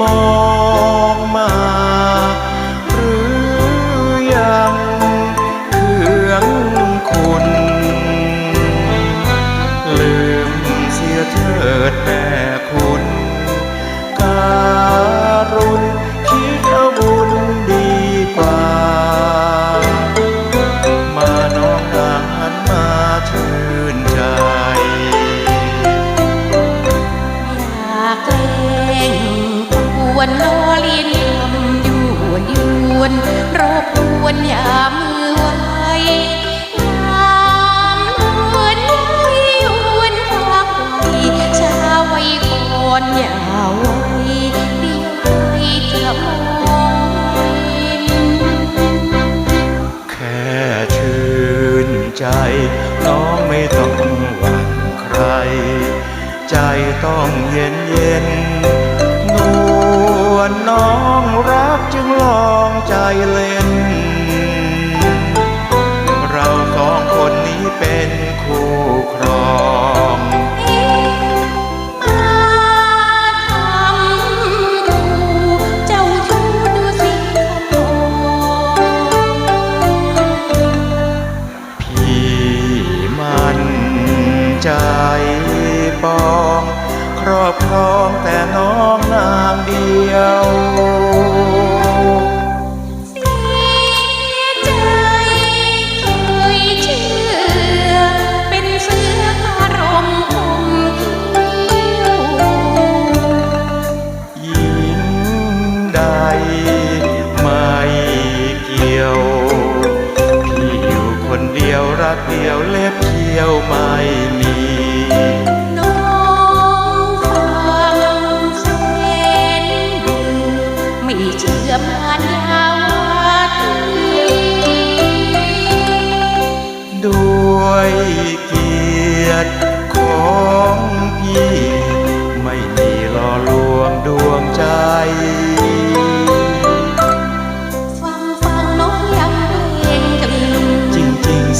มองมาหรือยังเคืองคุณ ลืมเสียเถิดแม่ บกวนอย่ามือไว้ยามเหินย้วนพักไว้ชาไว้ก่อนอย่าไว้เดียวใจจะมองเห็นแค่ชื่นใจน้องไม่ต้องหวั่นใคร ใจต้องเย็นเย็นนวลน้องรักจึงลองใจเล่น คู่ครองมาทำดูเจ้าชู้ดูสิขนมผีมันใจปอง ครอบครองแต่น้องนางเดียว ดียวรักเดียวเล็บเขียวไม่มีน้องฟังเส้นดือไม่เชื่อมานยาวาทีด้วยเกียรติ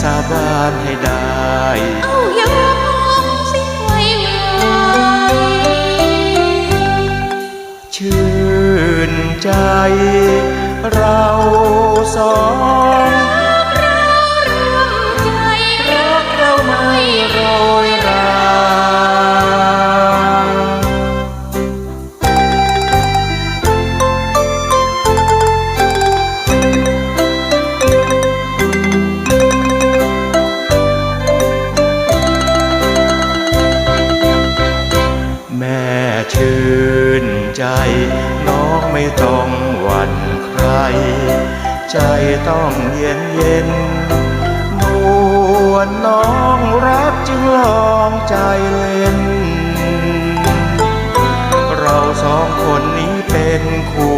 สาบานให้ได้เอายอมสิไว้ไว้ชื่นใจเราสอง ชื่นใจ น้องไม่ต้องหวั่นใคร ใจต้องเย็นเย็นนวลน้องรักจึงลองใจเล่น เราสองคนนี้เป็นคู่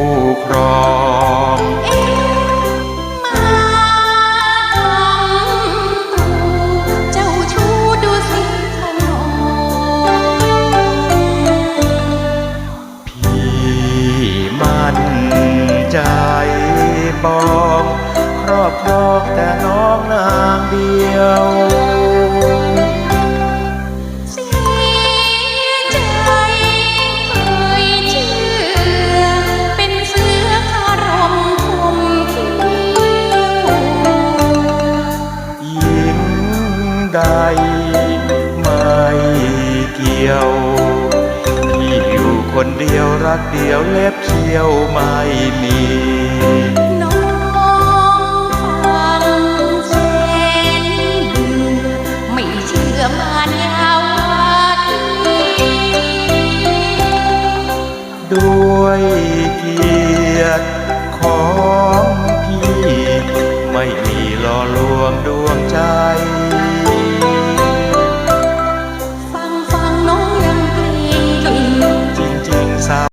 อบครองแต่น้องนางเดียวสีใจเคยเชื่อเป็นเสือคารมคมขี้ยวหญิงใดไม่เกี่ยวพี่อยู่คนเดียวรักเดียวเล็บเขียวไม่มี วงดวง